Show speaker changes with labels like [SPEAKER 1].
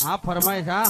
[SPEAKER 1] હા ફરમાઈશ હા.